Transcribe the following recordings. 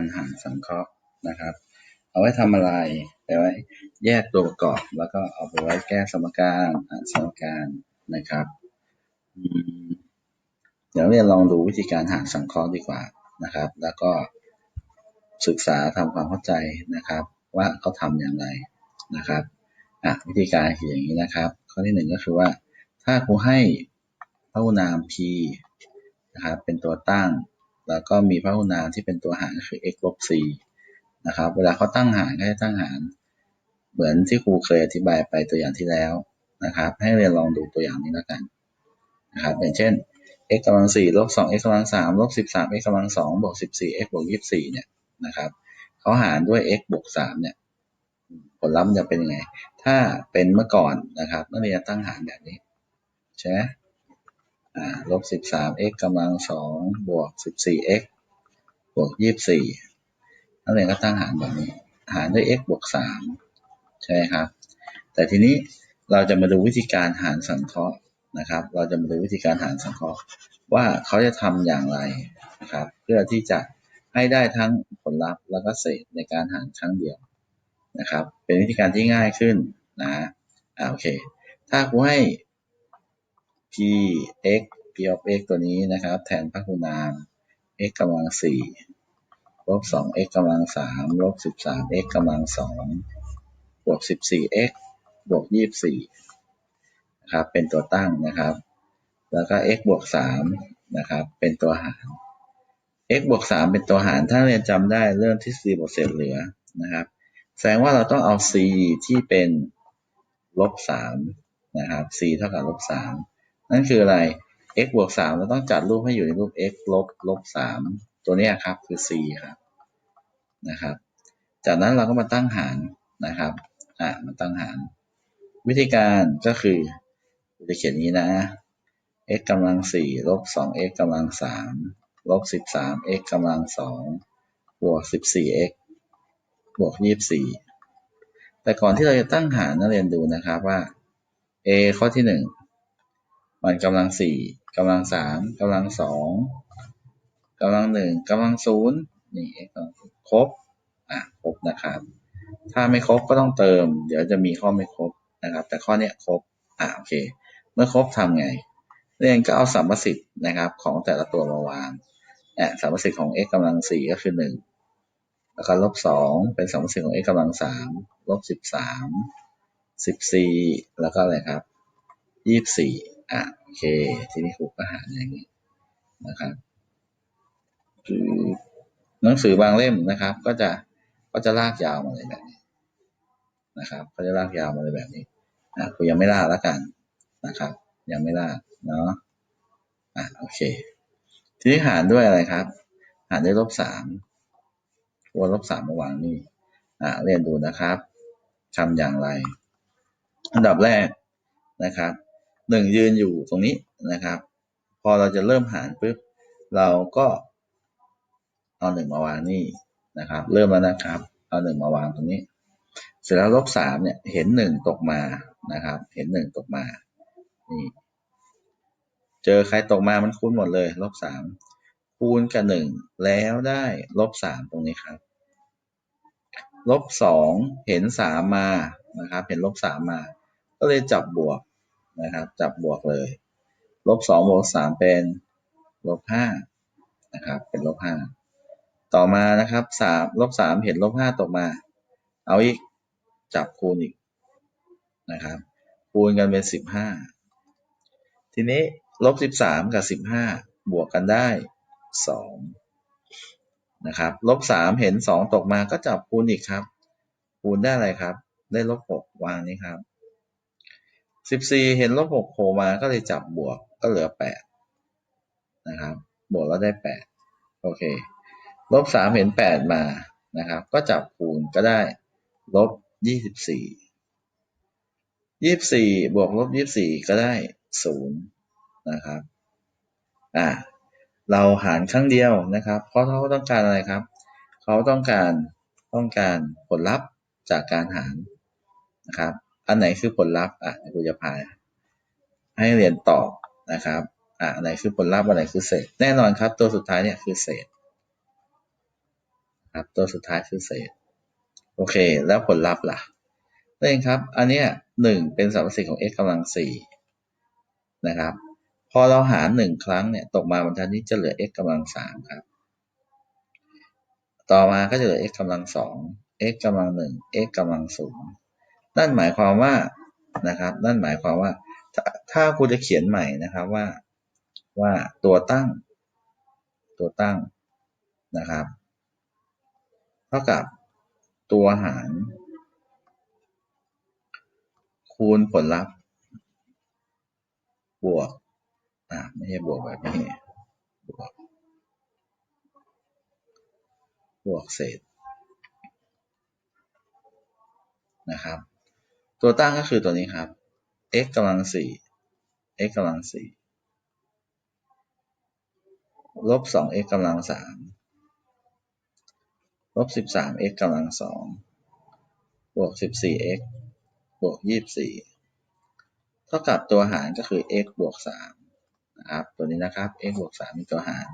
การหารสังเคราะห์นะครับ เอาไว้ทำอะไรเอาไว้แยกตัวประกอบแล้วก็เอาไปไว้แก้สมการหารสมการนะครับอืมเดี๋ยวเรียนลองดูวิธีการหารสังเคราะห์ดีกว่านะครับ แล้วก็ศึกษาทำความเข้าใจนะครับ ว่าเขาทำอย่างไรนะครับอะวิธีการคืออย่างนี้นะครับ ข้อที่หนึ่งก็คือว่า ถ้าครูให้พหุนาม p นะครับเป็นตัวตั้ง แล้วก็มีพหุนามที่เป็นตัวหารคือ x ลบ c นะครับ เวลาเขาตั้งหารก็ให้ตั้งหาร เหมือนที่ครูเคยอธิบายไปตัวอย่างที่แล้วนะครับ ให้เรียนลองดูตัวอย่างนี้แล้วกันนะครับ อย่างเช่น x กำลังสี่ลบสอง x กำลังสามลบสิบสาม x กำลังสองบวกสิบสี่ x บวกยี่สิบสี่เนี่ยนะครับเขาหารด้วย x บวกสามเนี่ย ผลลัพธ์จะเป็นยังไง ถ้าเป็นเมื่อก่อนนะครับนักเรียนตั้งหารแบบนี้ใช่ไหม ลบสิบสาม x กำลังสองบวกสิบสี่ x บวกยี่สิบสี่นักเรียนก็ตั้งหารแบบนี้ หารด้วย x บวกสามใช่ไหมครับ แต่ทีนี้เราจะมาดูวิธีการหารสังเคราะห์นะครับ เราจะมาดูวิธีการหารสังเคราะห์ ว่าเขาจะทำอย่างไรนะครับ เพื่อที่จะให้ได้ทั้งผลลัพธ์แล้วก็เศษในการหารครั้งเดียวนะครับ เป็นวิธีการที่ง่ายขึ้นนะอ่าโอเค ถ้าครูให้ p x p of x ตัวนี้นะครับ แทนพหุนาม x กำลังสี่ลบสอง x กำลังสามลบสิบสาม x กำลังสองบวกสิบสี่ x บวกยี่สิบสี่นะครับ เป็นตัวตั้งนะครับ แล้วก็ x บวกสามนะครับ เป็นตัวหาร x บวกสามเป็นตัวหาร ถ้าเรียนจำได้เริ่มที่ c บวกเศษเหลือนะครับ แสดงว่าเราต้องเอา c ที่เป็นลบสามนะครับ c เท่ากับลบสาม นั่นคืออะไร x บวกสามเราต้องจัดรูปให้อยู่ในรูป x ลบลบสามตัวนี้ครับคือ c ครับนะครับ จากนั้นเราก็มาตั้งหารนะครับอ่ามาตั้งหาร วิธีการก็คือจะเขียนนี้นะ x กำลังสี่ลบสอง x กำลังสามลบสิบสาม x กำลังสองบวกสิบสี่ x บวกยี่สิบสี่แต่ก่อนที่เราจะตั้งหารนักเรียนดูนะครับว่า a ข้อที่หนึ่ง มันกำลังสี่กำลังสามกำลังสองกำลังหนึ่งกำลังศูนย์นี่ครบอะครบนะครับ ถ้าไม่ครบก็ต้องเติม เดี๋ยวจะมีข้อไม่ครบนะครับ แต่ข้อเนี้ยครบอะโอเค เมื่อครบทำไงเรียนก็เอาสัมประสิทธิ์นะครับของแต่ละตัวมาวางอะสัมประสิทธิ์ของ x กำลังสี่ก็คือหนึ่งแล้วก็ลบสองเป็นสัมประสิทธิ์ของ x กำลังสามลบสิบสามสิบสี่แล้วก็อะไรครับยี่สิบสี่ อะโอเค ทีนี้ครูก็หารอย่างนี้นะครับหนังสือบางเล่มนะครับ ก็จะก็จะลากยาวมาเลยแบบนี้นะครับ ก็จะลากยาวมาเลยแบบนี้อะครูยังไม่ลากแล้วกันนะครับ ยังไม่ลากเนาะอะโอเค ทีนี้หารด้วยอะไรครับ หารด้วยลบสามตัวลบสามมาวางนี่อะเรียนดูนะครับทำอย่างไร อันดับแรกนะครับ หนึ่งยืนอยู่ตรงนี้นะครับ พอเราจะเริ่มหารปุ๊บเราก็เอาหนึ่งมาวางนี่นะครับ เริ่มแล้วนะครับ เอาหนึ่งมาวางตรงนี้ เสร็จแล้วลบสามเนี่ยเห็นหนึ่งตกมานะครับ เห็นหนึ่งตกมานี่เจอใครตกมามันคูณหมดเลยลบสามคูณกับหนึ่งแล้วได้ลบสามตรงนี้ครับลบสองเห็นสามมานะครับ เห็นลบสามมา ก็เลยจับบวก นะครับ จับบวกเลย ลบสองบวกสามเป็นลบห้านะครับ เป็นลบห้าต่อมานะครับสามลบสามเห็นลบห้าตกมา เอาอีกจับคูณอีกนะครับ คูณกันเป็นสิบห้าทีนี้ลบสิบสามกับสิบห้าบวกกันได้สองนะครับลบสามเห็นสองตกมาก็จับคูณอีกครับ คูณได้อะไรครับ ได้ลบหกวางนี้ครับ สิบสี่เห็นลบหกโผล่มาก็เลยจับบวกก็เหลือแปดนะครับ บวกแล้วได้แปดโอเคลบสามเห็นแปดมานะครับ ก็จับคูณก็ได้ลบยี่สิบสี่ยี่สิบสี่บวกลบยี่สิบสี่ก็ได้ศูนย์นะครับอ่าเราหารครั้งเดียวนะครับเพราะเขาต้องการอะไรครับ เขาต้องการต้องการผลลัพธ์จากการหารนะครับ อันไหนคือผลลัพธ์อะครูจะพาให้เรียนตอบนะครับอะอันไหนคือผลลัพธ์อันไหนคือเศษ แน่นอนครับ ตัวสุดท้ายเนี่ยคือเศษครับตัวสุดท้ายคือเศษ โอเค แล้วผลลัพธ์ล่ะนั่นเองครับ อันเนี้ยหนึ่งเป็นสมมติของ x กำลังสี่นะครับ พอเราหารหนึ่งครั้งเนี่ยตกมาบรรทัดนี้จะเหลือ x กำลังสามครับ ต่อมาก็จะเหลือ x กำลังสอง x กำลังหนึ่ง x กำลังศูนย์ นั่นหมายความว่านะครับ นั่นหมายความว่าถ้าถ้าครูจะเขียนใหม่นะครับว่าว่าตัวตั้ง ตัวตั้งนะครับ เท่ากับตัวหาร คูณผลลัพธ์ บวกอ่าไม่ใช่บวกแบบนี้บวกบวกเศษนะครับ ตัวตั้งก็คือตัวนี้ครับ x กำลังสี่ x กำลังสี่ลบสอง x กำลังสามลบสิบสาม x กำลังสองบวกสิบสี่ x บวกยี่สิบสี่เท่ากับตัวหารก็คือ x บวกสามนะครับ ตัวนี้นะครับ x บวกสามมีตัวหาร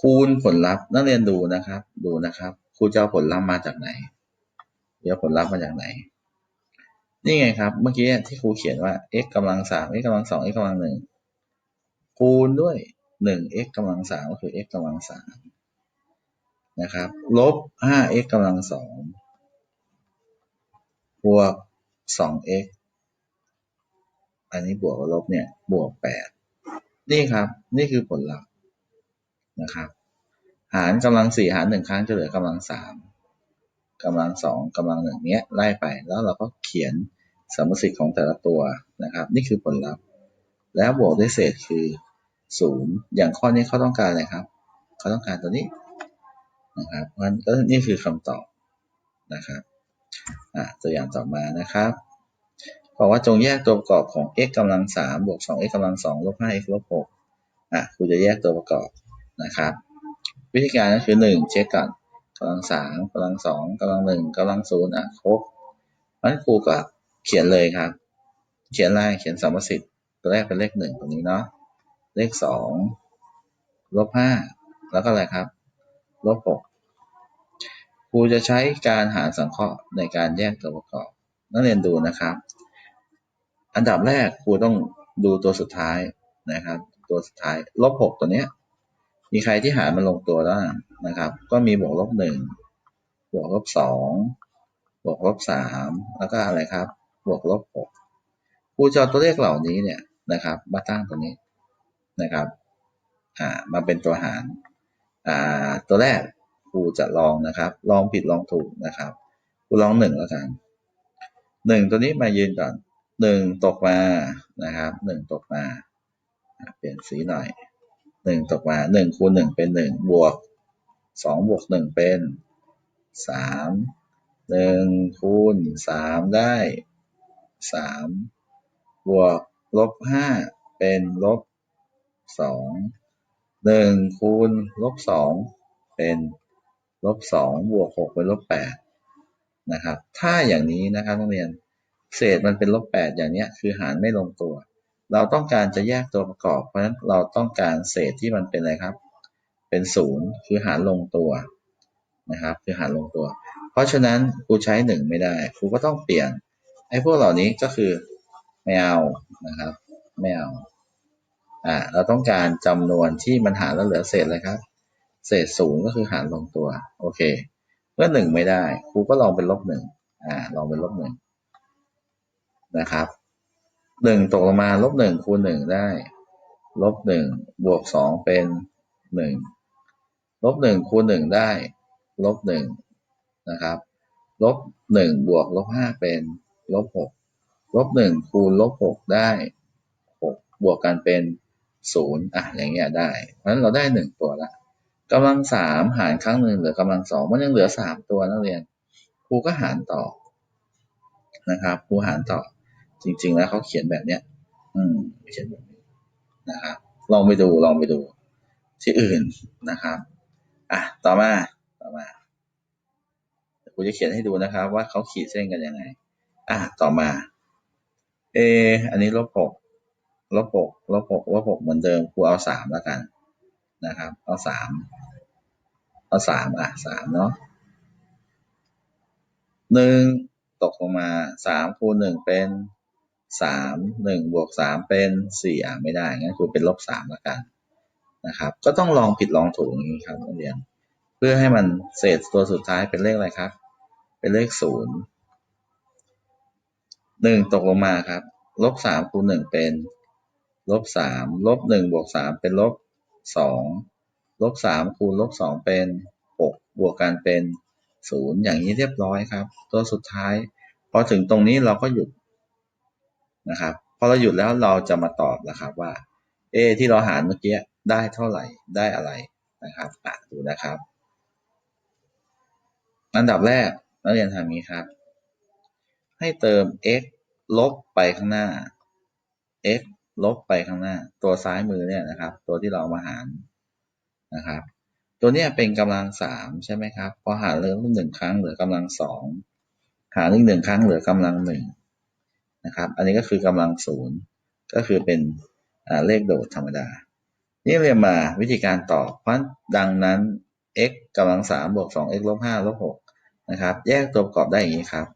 คูณผลลัพธ์นักเรียนดูนะครับ ดูนะครับ ครูจะเอาผลลัพธ์มาจากไหน เดี๋ยวผลลัพธ์มาจากไหน นี่ไงครับ เมื่อกี้ที่ครูเขียนว่า x กำลังสาม x กำลังสอง x กำลังหนึ่งคูณด้วยหนึ่ง x กำลังสามก็คือ x กำลังสามนะครับ ลบห้า x กำลังสองบวกสอง x อันนี้บวกกับลบเนี่ย บวกแปด นี่ครับ นี่คือผลลัพธ์นะครับ หารกำลังสี่หารหนึ่งครั้งจะเหลือกำลังสาม กำลังสองกำลังหนึ่งเนี้ยไล่ไปแล้วเราก็เขียนสมมติของแต่ละตัวนะครับ นี่คือผลลัพธ์ แล้วบวกด้วยเศษคือศูนย์อย่างข้อนี้เขาต้องการอะไรครับเขาต้องการตัวนี้นะครับเพราะฉะนั้นก็นี่คือคำตอบนะครับอะตัวอย่างต่อมานะครับบอกว่าจงแยกตัวประกอบของ x กำลังสามบวกสอง x กำลังสองลบห้า x ลบหกอะครูจะแยกตัวประกอบนะครับ วิธีการก็คือหนึ่งเช็คก่อน กำลังสามกำลังสองกำลังหนึ่งกำลังศูนย์อะครบเพราะฉะนั้นครูก็เขียนเลยครับ เขียนอะไรเขียนสมมติตัวแรกเป็นเลขหนึ่งตรงนี้เนาะเลขสองลบห้าแล้วก็อะไรครับลบหกครูจะใช้การหารสังเคราะห์ในการแยกตัวประกอบนักเรียนดูนะครับ อันดับแรกครูต้องดูตัวสุดท้ายนะครับ ตัวสุดท้ายลบหกตัวเนี้ย มีใครที่หารมันลงตัวแล้วนะครับ ก็มีบวกลบหนึ่งบวกลบสองบวกลบสามแล้วก็อะไรครับ บวกลบหกครูจะเอาตัวเลขเหล่านี้เนี่ยนะครับ มาตั้งตรงนี้นะครับอ่ามาเป็นตัวหารอ่าตัวแรกครูจะลองนะครับ ลองผิดลองถูกนะครับครูลองหนึ่งแล้วกันหนึ่งตัวนี้มายืนก่อนหนึ่งตกมานะครับหนึ่งตกมา เปลี่ยนสีหน่อย หนึ่งตกมาหนึ่งคูณหนึ่งเป็นหนึ่งบวกสองบวกหนึ่งเป็นสามหนึ่งคูณสามได้สามบวกลบห้าเป็นลบสองหนึ่งคูณลบสองเป็นลบสองบวกหกเป็นลบแปดนะครับ ถ้าอย่างนี้นะครับนักเรียน เศษมันเป็นลบแปดอย่างเนี้ยคือหารไม่ลงตัว เราต้องการจะแยกตัวประกอบ เพราะฉะนั้นเราต้องการเศษที่มันเป็นอะไรครับ เป็นศูนย์คือหารลงตัวนะครับ คือหารลงตัว เพราะฉะนั้นครูใช้หนึ่งไม่ได้ครูก็ต้องเปลี่ยนไอ้พวกเหล่านี้ก็คือไม่เอานะครับไม่เอาอ่าเราต้องการจำนวนที่มันหารแล้วเหลือเศษเลยครับ เศษศูนย์ก็คือหารลงตัวโอเคเมื่อหนึ่งไม่ได้ครูก็ลองเป็นลบหนึ่งอ่าลองเป็นลบหนึ่งนะครับ หนึ่งตกลงมาลบหนึ่งคูณหนึ่งได้ ลบหนึ่งบวกสองเป็นหนึ่งลบหนึ่งคูณหนึ่งได้ ลบหนึ่งนะครับ ลบหนึ่งบวกลบห้าเป็น ลบหกลบหนึ่งคูณลบหกได้หกบวกกันเป็นศูนย์อะอย่างเงี้ยได้ เพราะฉะนั้นเราได้หนึ่งตัวละกำลังสามหารครั้งหนึ่งเหลือกำลังสองมันยังเหลือสามตัวนักเรียนครูก็หารต่อนะครับครูหารต่อ จริง ๆ แล้วเขาเขียนแบบเนี้ย อืมเขียนแบบนี้นะครับลองไปดูลองไปดู ที่อื่นนะครับ อะต่อมาต่อมาครูจะเขียนให้ดูนะครับ ว่าเขาขีดเส้นกันยังไง อะ ต่อมา เอ อันนี้ลบหกลบหกลบหกลบหกเหมือนเดิม ครูเอาสามแล้วกัน นะครับ เอาสาม เอาสามอะสามเนาะหนึ่งตกลงมาสามคูณหนึ่งเป็น สามหนึ่งบวกสามเป็นสี่อะไม่ได้งั้นคูณเป็นลบสามละกันนะครับ ก็ต้องลองผิดลองถูกอย่างนี้ครับนักเรียนเพื่อให้มันเศษตัวสุดท้ายเป็นเลขอะไรครับ เป็นเลขศูนย์หนึ่งตกลงมาครับลบสามคูณหนึ่งเป็นลบสามลบหนึ่งบวกสามเป็นลบสองลบสามคูณลบสองเป็นหกบวกกันเป็นศูนย์อย่างนี้เรียบร้อยครับ ตัวสุดท้าย พอถึงตรงนี้เราก็หยุด นะครับพอเราหยุดแล้วเราจะมาตอบนะครับว่า เอ ที่เราหารเมื่อกี้ได้เท่าไหร่ได้อะไรนะครับอะดูนะครับ อันดับแรกนักเรียนทำนี้ครับ ให้เติม x ลบไปข้างหน้า x ลบไปข้างหน้า ตัวซ้ายมือเนี่ยนะครับ ตัวที่เรามาหารนะครับ ตัวเนี้ยเป็นกำลังสามใช่ไหมครับ พอหารเริ่มหนึ่งครั้งเหลือกำลังสองหารอีกหนึ่งครั้งเหลือกำลังหนึ่ง นะครับ อันนี้ก็คือกำลังศูนย์ก็คือเป็นเลขโดดธรรมดา นี่เรียนมาวิธีการตอบ เพราะดังนั้น x กำลังสามบวกสอง x ลบห้าลบหกนะครับ แยกตัวประกอบได้อย่างนี้ครับ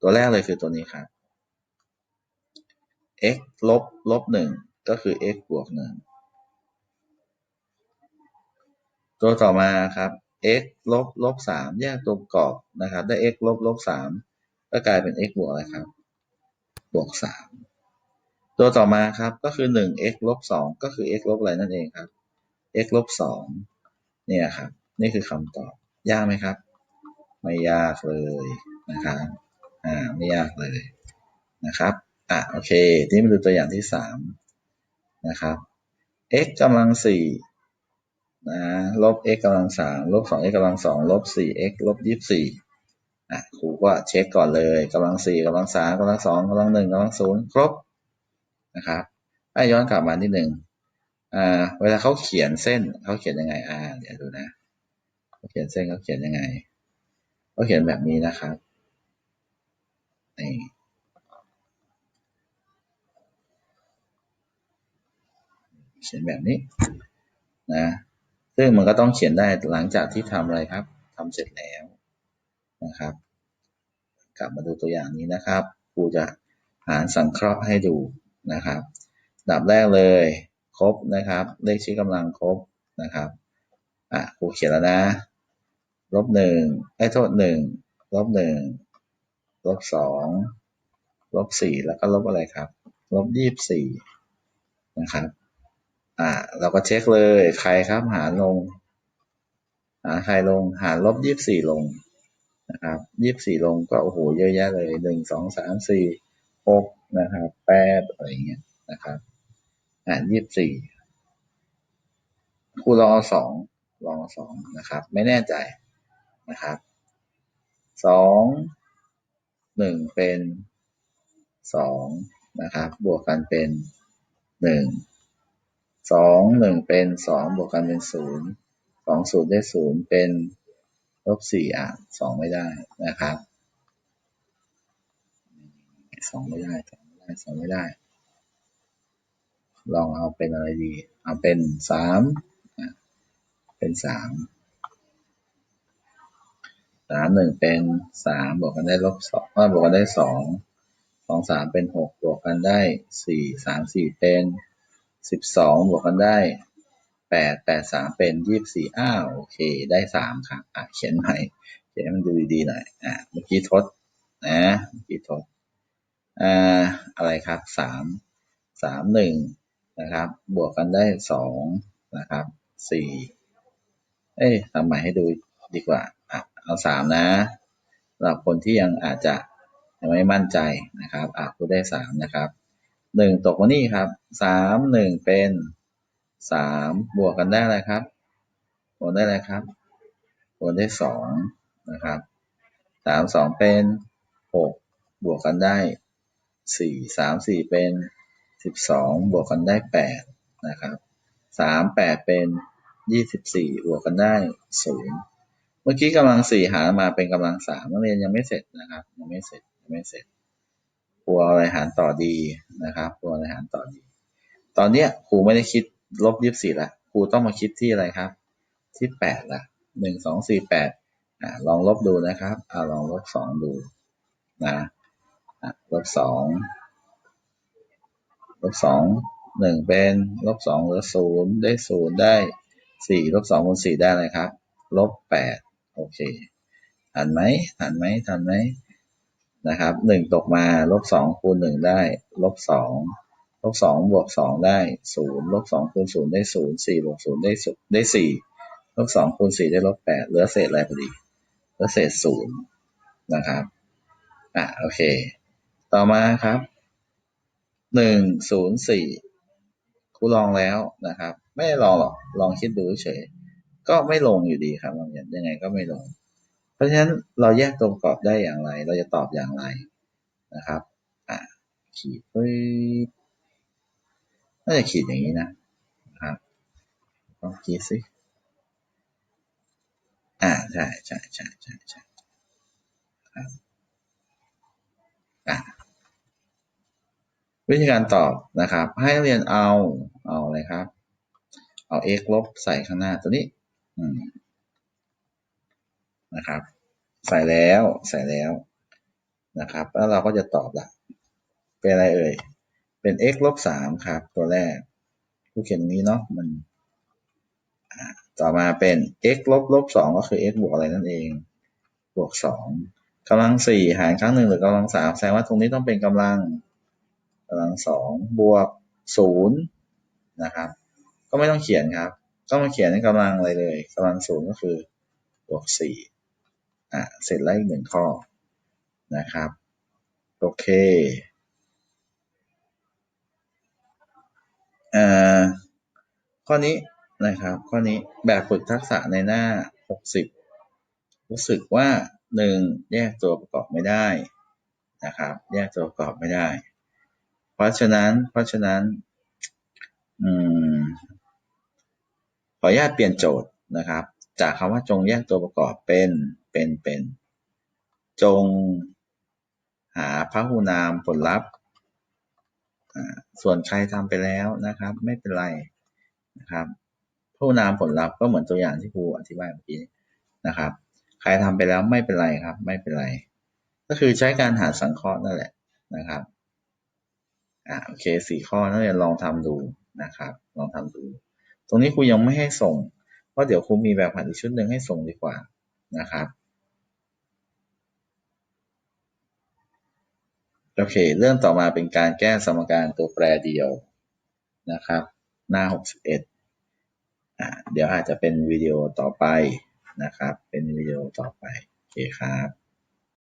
ตัวแรกเลยคือตัวนี้ครับ x ลบลบหนึ่งก็คือ x บวกหนึ่งตัวต่อมาครับ x ลบลบสามแยกตัวประกอบนะครับ ได้ x ลบลบสามก็กลายเป็น x บวกอะไรครับบ วกสามตัวต่อมาครับก็คือหนึ่ง x ลบสองก็คือ x ลบอะไรนั่นเองครับ x ลบสองเนี่ยครับนี่คือคำตอบยากไหมครับ ไม่ยากเลยนะครับอ่าไม่ยากเลยนะครับอะโอเคที่มาดูตัวอย่างที่สามนะครับ x กำลังสี่นะลบ x กำลังสามลบสอง x กำลังสองลบสี่ x ลบยี่สิบสี่ อะครูก็เช็คก่อนเลยกำลังสี่กำลังสามกำลังสองกำลังหนึ่งกำลังศูนย์ครบนะครับให้ย้อนกลับมาที่หนึ่งอ่าเวลาเขาเขียนเส้นเขาเขียนยังไงอ่าเดี๋ยวดูนะเขาเขียนเส้นเขาเขียนยังไงเขาเขียนแบบนี้นะครับนี่เขียนแบบนี้นะซึ่งมันก็ต้องเขียนได้หลังจากที่ทำอะไรครับทำเสร็จแล้ว นะครับ กลับมาดูตัวอย่างนี้นะครับครูจะหารสังเคราะห์ให้ดูนะครับดับแรกเลยครบนะครับ เลขชี้กำลังครบนะครับอะครูเขียนแล้วนะลบหนึ่งไอ้โทษหนึ่งลบหนึ่งลบสองลบสี่แล้วก็ลบอะไรครับลบยี่สิบสี่นะครับอ่าเราก็เช็คเลยใครครับหารลง หาใครลงหารลบยี่สิบสี่ลง นะครับยี่สิบสี่ลงก็โอ้โหเยอะแยะเลยหนึ่งสองสามสี่หกนะครับแปดอะไรเงี้ยนะครับอ่านยี่สิบสี่ครูลองเอาสองลองสองนะครับ ไม่แน่ใจนะครับสองหนึ่งเป็นสองนะครับ บวกกันเป็นหนึ่งสองหนึ่งเป็นสองบวกกันเป็นศูนย์สองศูนย์ได้ศูนย์เป็น ลบสี่อะสองไม่ได้นะครับสองไม่ได้สองไม่ได้สองไม่ได้ ลองเอาเป็นอะไรดี เอาเป็นสามเป็นสามสามหนึ่งเป็นสามบวกกันได้ลบสองบวกกันได้สองสองสามเป็นหกบวกกันได้สี่สามสี่เป็นสิบสองบวกกันได้ แปดแปดสามเป็นยี่สิบสี่อ้าวโอเค ได้สามครับอะเขียนใหม่เขียนให้มันดูดีๆหน่อยอะเมื่อกี้ทดนะเมื่อกี้ทดอ่าอะไรครับสามสามหนึ่งนะครับ บวกกันได้สองนะครับสี่เอ้ยทำใหม่ให้ดูดีกว่าอะเอาสามนะสำหรับคนที่ยังอาจจะยังไม่มั่นใจนะครับอะคูได้สามนะครับหนึ่งตกมานี่ครับสามหนึ่งเป็น สามบวกกันได้อะไรครับบวกได้อะไรครับบวกได้สองนะครับสามสองเป็นหกบวกกันได้สี่สามสี่เป็นสิบสองบวกกันได้แปดนะครับสามแปดเป็นยี่สิบสี่บวกกันได้ศูนย์เมื่อกี้กำลังสี่หารมาเป็นกำลังสามนักเรียนยังไม่เสร็จนะครับยังไม่เสร็จยังไม่เสร็จครูเอะไรหารต่อดีนะครับครูอะไรหารต่อดี ตอนเนี้ยครูไม่ได้คิด ลบยี่สิบสี่ละครูต้องมาคิดที่อะไรครับ ที่แปดละหนึ่งสองสี่แปดอ่าลองลบดูนะครับอ่าลองลบสองดูนะลบสองลบสองหนึ่งเป็นลบสองเหลือศูนย์ได้ศูนย์ได้สี่ลบสองคูณสี่ได้เลยครับลบแปดโอเคทันไหมทันไหมทันไหมนะครับหนึ่งตกมาลบสองคูณหนึ่งได้ลบสอง บสองบวกสองได้ศูนย์ลบสองคูณศูนย์ได้ศูนย์สี่บวกศูนย์ได้ศูนย์ได้สี่ลบสองคูณสี่ได้ลบแปดเหลือเศษอะไรพอดีเหลือเศษศูนย์นะครับอะโอเค ต่อมาครับหนึ่งศูนย์สี่ครูลองแล้วนะครับ ไม่ได้ลองหรอกลองคิดดูเฉยก็ไม่ลงอยู่ดีครับลองยังไงก็ไม่ลง เพราะฉะนั้นเราแยกตัวประกอบได้อย่างไร เราจะตอบอย่างไรนะครับอะขีดปึ๊บ น่าจะขีดอย่างนี้นะครับลองขีดสิอ่าใช่ใช่ใช่ใช่ใช่ครับอะวิธีการตอบนะครับ ให้นักเรียนเอาเอาอะไรครับ เอา x ลบใส่ข้างหน้าตัวนี้อืมนะครับ ใส่แล้วใส่แล้วนะครับ แล้วเราก็จะตอบละเป็นอะไรเอ่ย เป็น x ลบสามครับ ตัวแรกผู้เขียนตรงนี้เนาะมันต่อมาเป็น x ลบลบสองก็คือ x บวกอะไรนั่นเอง บวกสองกำลังสี่หารครั้งหนึ่งหรือกำลังสามแสดงว่าตรงนี้ต้องเป็นกำลังกำลังสองบวกศูนย์นะครับ ก็ไม่ต้องเขียนครับต้องมาเขียนในกำลังอะไรเลยกำลังศูนย์ก็คือบวกสี่อะเสร็จแล้วอีกหนึ่งข้อนะครับ โอเค ข้อนี้นะครับ ข้อนี้แบบฝึกทักษะในหน้า 60 รู้สึกว่าหนึ่งแยกตัวประกอบไม่ได้นะครับ แยกตัวประกอบไม่ได้ เพราะฉะนั้น เพราะฉะนั้นอืมขออนุญาตเปลี่ยนโจทย์นะครับ จากคำว่าจงแยกตัวประกอบเป็น เป็น เป็น จง หาพหูนามผลลัพธ์ ส่วนใครทำไปแล้วนะครับ ไม่เป็นไรนะครับพหูนามผลลัพธ์ก็เหมือนตัวอย่างที่ครูอธิบายเมื่อกี้นะครับ ใครทำไปแล้วไม่เป็นไรครับ ไม่เป็นไร ก็คือใช้การหาสังเคราะห์นั่นแหละนะครับอ่าโอเคสี่ข้อนักเรียนลองทำดูนะครับ ลองทำดู ตรงนี้ครูยังไม่ให้ส่งเพราะเดี๋ยวครูมีแบบผัดอีกชุดหนึ่งให้ส่งดีกว่านะครับ โอเค เรื่องต่อมาเป็นการแก้สมการตัวแปรเดียวนะครับ หน้า 61อ่าเดี๋ยวอาจจะเป็นวิดีโอต่อไปนะครับ เป็นวิดีโอต่อไป โอเคครับ